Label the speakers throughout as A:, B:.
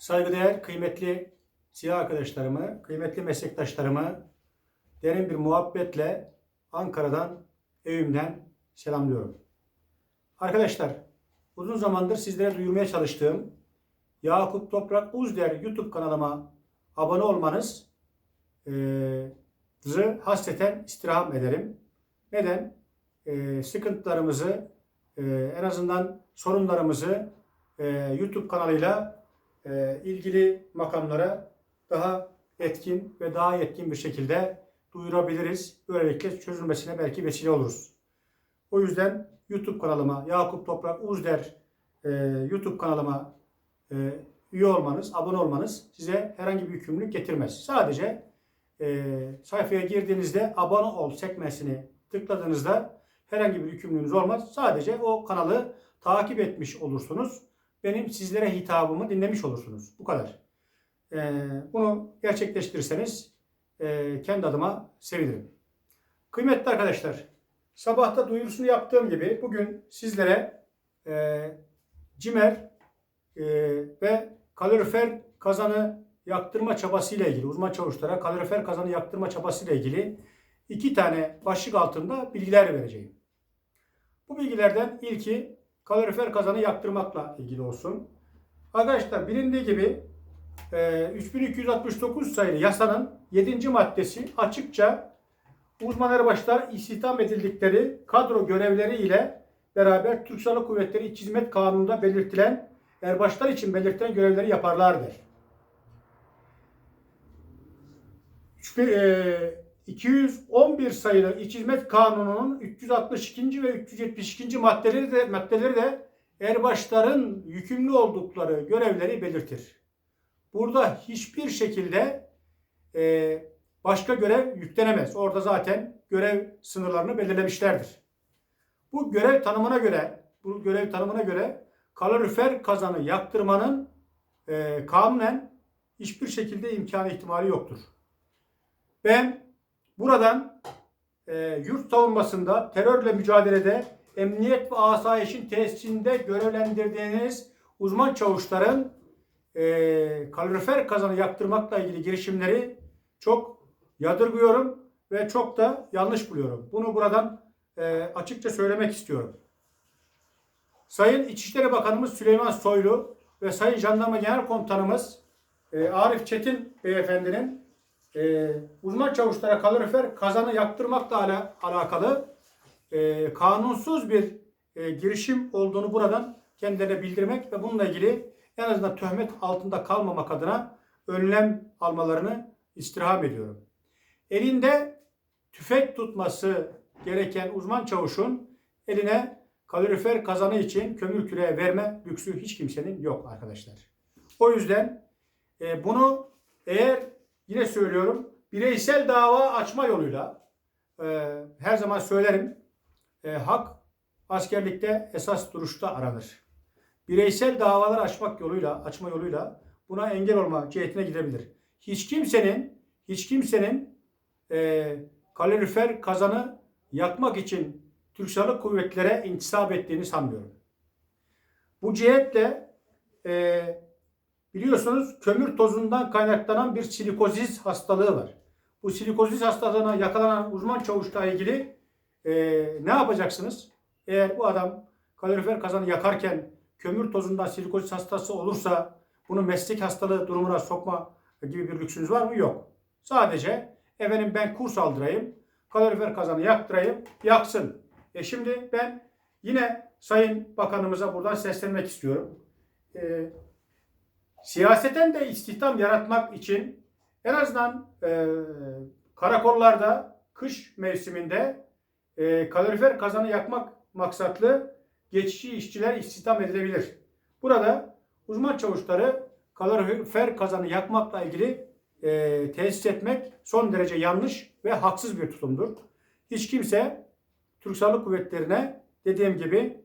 A: Saygıdeğer kıymetli silah arkadaşlarımı, kıymetli meslektaşlarımı derin bir muhabbetle Ankara'dan, evimden selamlıyorum. Arkadaşlar, uzun zamandır sizlere duyurmaya çalıştığım Yakup Toprak Uzder YouTube kanalıma abone olmanız zı hasreten istirham ederim. Neden? Eee, sıkıntılarımızı, eee, en azından sorunlarımızı eee, YouTube kanalıyla eee, ilgili makamlara daha etkin ve daha yetkin bir şekilde duyurabiliriz. Böylelikle çözülmesine belki vesile oluruz. O yüzden YouTube kanalıma Yakup Toprak Uzder eee, YouTube kanalıma eee, üye olmanız, abone olmanız size herhangi bir yükümlülük getirmez. Sadece eee, sayfaya girdiğinizde abone ol sekmesini tıkladığınızda herhangi bir yükümlülüğünüz olmaz. Sadece o kanalı takip etmiş olursunuz. Benim sizlere hitabımı dinlemiş olursunuz. Bu kadar. Eee, bunu gerçekleştirirseniz eee, kendi adıma sevinirim. Kıymetli arkadaşlar, sabahta duyurusunu yaptığım gibi bugün sizlere eee cimer eee, ve kalorifer kazanı yaktırma çabasıyla ilgili, uzman çavuşlara kalorifer kazanı yaktırma çabasıyla ilgili iki tane başlık altında bilgiler vereceğim. Bu bilgilerden ilki kalorifer kazanı yaktırmakla ilgili olsun. Arkadaşlar bilindiği gibi e, 3269 sayılı yasanın 7. maddesi açıkça uzman erbaşlar istihdam edildikleri kadro görevleri ile beraber Türk Silahlı Kuvvetleri İç Hizmet Kanunu'nda belirtilen erbaşlar için belirtilen görevleri yaparlar der. Şüphe, e, 211 sayılı İç Hizmet Kanunu'nun 362. ve 372. maddeleri de maddeleri de erbaşların yükümlü oldukları görevleri belirtir. Burada hiçbir şekilde e, başka görev yüklenemez. Orada zaten görev sınırlarını belirlemişlerdir. Bu görev tanımına göre, bu görev tanımına göre kalorifer kazanı yaktırmanın e, kanunen hiçbir şekilde imkanı ihtimali yoktur. Ben buradan e, yurt savunmasında, terörle mücadelede, emniyet ve asayişin tesisinde görevlendirdiğiniz uzman çavuşların e, kalorifer kazanı yaktırmakla ilgili girişimleri çok yadırgıyorum ve çok da yanlış buluyorum. Bunu buradan e, açıkça söylemek istiyorum. Sayın İçişleri Bakanımız Süleyman Soylu ve Sayın Jandarma Genel Komutanımız e, Arif Çetin Beyefendinin e, uzman çavuşlara kalorifer kazanı yaktırmakla ala, alakalı e, kanunsuz bir e, girişim olduğunu buradan kendilerine bildirmek ve bununla ilgili en azından töhmet altında kalmamak adına önlem almalarını istirham ediyorum. Elinde tüfek tutması gereken uzman çavuşun eline kalorifer kazanı için kömür küreği verme lüksü hiç kimsenin yok arkadaşlar. O yüzden e, bunu eğer yine söylüyorum bireysel dava açma yoluyla e, her zaman söylerim e, hak askerlikte esas duruşta aranır. Bireysel davalar açmak yoluyla açma yoluyla buna engel olma cihetine gidebilir. Hiç kimsenin hiç kimsenin e, kalorifer kazanı yakmak için Türk Silahlı Kuvvetlere intisap ettiğini sanmıyorum. Bu cihetle e, biliyorsunuz kömür tozundan kaynaklanan bir silikozis hastalığı var. Bu silikozis hastalığına yakalanan uzman çavuşla ilgili e, ne yapacaksınız? Eğer bu adam kalorifer kazanı yakarken kömür tozundan silikozis hastası olursa bunu meslek hastalığı durumuna sokma gibi bir lüksünüz var mı? Yok. Sadece efendim ben kurs aldırayım, kalorifer kazanı yaktırayım, yaksın. E şimdi ben yine Sayın Bakanımıza buradan seslenmek istiyorum. E, siyaseten de istihdam yaratmak için en azından e, karakollarda kış mevsiminde e, kalorifer kazanı yakmak maksatlı geçici işçiler istihdam edilebilir. Burada uzman çavuşları kalorifer kazanı yakmakla ilgili e, tesis etmek son derece yanlış ve haksız bir tutumdur. Hiç kimse Türk Silahlı Kuvvetleri'ne dediğim gibi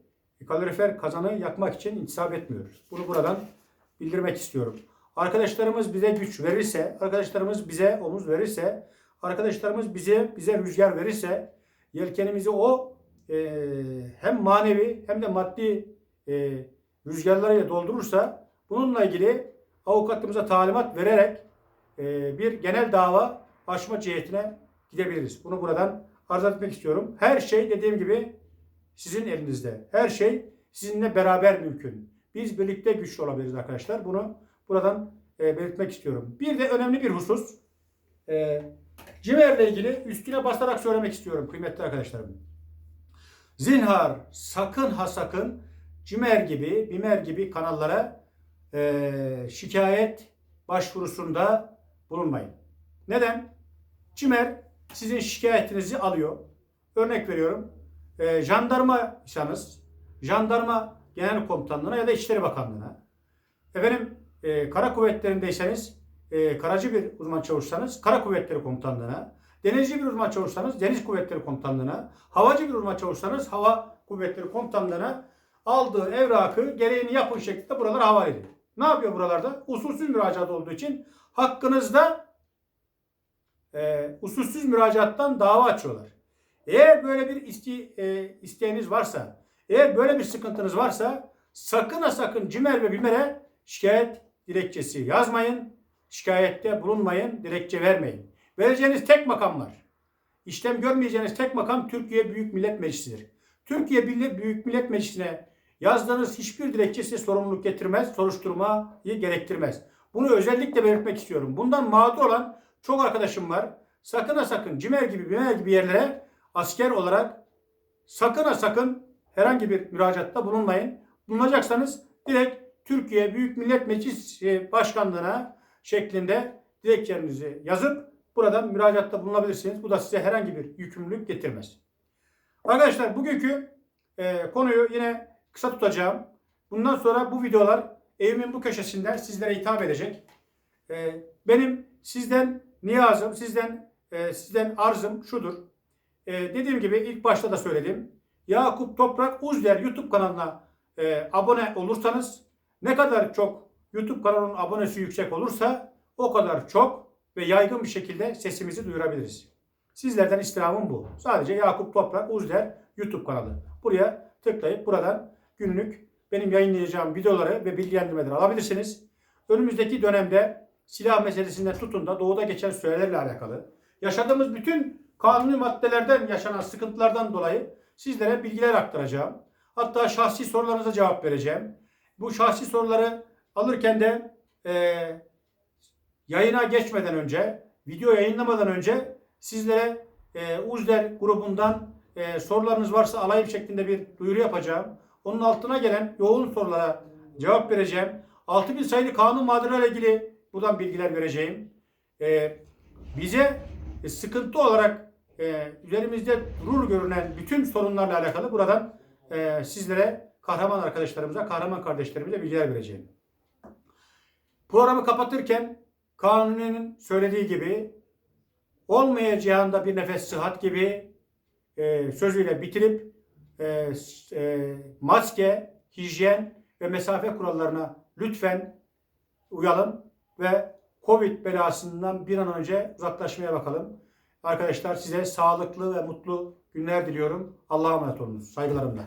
A: kalorifer kazanı yakmak için intisap etmiyor. Bunu buradan bildirmek istiyorum. Arkadaşlarımız bize güç verirse, arkadaşlarımız bize omuz verirse, arkadaşlarımız bize bize rüzgar verirse, yelkenimizi o e, hem manevi hem de maddi e, rüzgarlarıyla doldurursa bununla ilgili avukatımıza talimat vererek e, bir genel dava açma cihetine gidebiliriz. Bunu buradan arz etmek istiyorum. Her şey dediğim gibi sizin elinizde. Her şey sizinle beraber mümkün. Biz birlikte güçlü olabiliriz arkadaşlar. Bunu buradan e, belirtmek istiyorum. Bir de önemli bir husus. E, Cimer'le ilgili üstüne basarak söylemek istiyorum kıymetli arkadaşlarım. Zinhar sakın ha sakın Cimer gibi, Bimer gibi kanallara e, şikayet başvurusunda bulunmayın. Neden? Cimer sizin şikayetinizi alıyor. Örnek veriyorum. E, jandarma isanız, jandarma genel komutanlığına ya da İçişleri Bakanlığı'na. Efendim e, kara kuvvetlerindeyseniz e, karacı bir uzman çavuşsanız kara kuvvetleri komutanlığına, denizci bir uzman çavuşsanız deniz kuvvetleri komutanlığına, havacı bir uzman çavuşsanız hava kuvvetleri komutanlığına aldığı evrakı gereğini yapın şeklinde buralara havale ediyor. Ne yapıyor buralarda? Usulsüz müracaat olduğu için hakkınızda e, usulsüz müracaattan dava açıyorlar. Eğer böyle bir iste, e, isteğiniz varsa, eğer böyle bir sıkıntınız varsa sakın ha sakın CİMER ve BİMER'e şikayet dilekçesi yazmayın. Şikayette bulunmayın, dilekçe vermeyin. Vereceğiniz tek makam var. İşlem görmeyeceğiniz tek makam Türkiye Büyük Millet Meclisi'dir. Türkiye Büyük Millet Meclisi'ne yazdığınız hiçbir dilekçe size sorumluluk getirmez, soruşturmayı gerektirmez. Bunu özellikle belirtmek istiyorum. Bundan mağdur olan çok arkadaşım var. Sakın ha sakın Cimer gibi, Bimer gibi yerlere asker olarak sakın ha sakın herhangi bir müracaatta bulunmayın. Bulunacaksanız direkt Türkiye Büyük Millet Meclisi Başkanlığı'na şeklinde dilekçenizi yazıp buradan müracaatta bulunabilirsiniz. Bu da size herhangi bir yükümlülük getirmez. Arkadaşlar bugünkü e, konuyu yine kısa tutacağım. Bundan sonra bu videolar evimin bu köşesinden sizlere hitap edecek. E, benim sizden niyazım, sizden e, sizden arzım şudur. E, dediğim gibi ilk başta da söyledim. Yakup Toprak Uzler YouTube kanalına e, abone olursanız ne kadar çok YouTube kanalının abonesi yüksek olursa o kadar çok ve yaygın bir şekilde sesimizi duyurabiliriz. Sizlerden istirhamım bu. Sadece Yakup Toprak Uzler YouTube kanalı. Buraya tıklayıp buradan günlük benim yayınlayacağım videoları ve bilgilendirmeleri alabilirsiniz. Önümüzdeki dönemde silah meselesinden tutun da doğuda geçen sürelerle alakalı yaşadığımız bütün kanuni maddelerden yaşanan sıkıntılardan dolayı sizlere bilgiler aktaracağım. Hatta şahsi sorularınıza cevap vereceğim. Bu şahsi soruları alırken de e, yayına geçmeden önce, video yayınlamadan önce sizlere e, Uzder grubundan e, sorularınız varsa alayım şeklinde bir duyuru yapacağım. Onun altına gelen yoğun sorulara cevap vereceğim. 6000 sayılı kanun maddelerle ilgili buradan bilgiler vereceğim. E, bize sıkıntı olarak e, üzerimizde durur görünen bütün sorunlarla alakalı buradan e, sizlere kahraman arkadaşlarımıza, kahraman kardeşlerimize bilgiler vereceğim. Programı kapatırken Kanuni'nin söylediği gibi olmayacağında bir nefes sıhhat gibi e, sözüyle bitirip e, e, maske, hijyen ve mesafe kurallarına lütfen uyalım ve Covid belasından bir an önce uzaklaşmaya bakalım. Arkadaşlar size sağlıklı ve mutlu günler diliyorum. Allah'a emanet olunuz. Saygılarımla.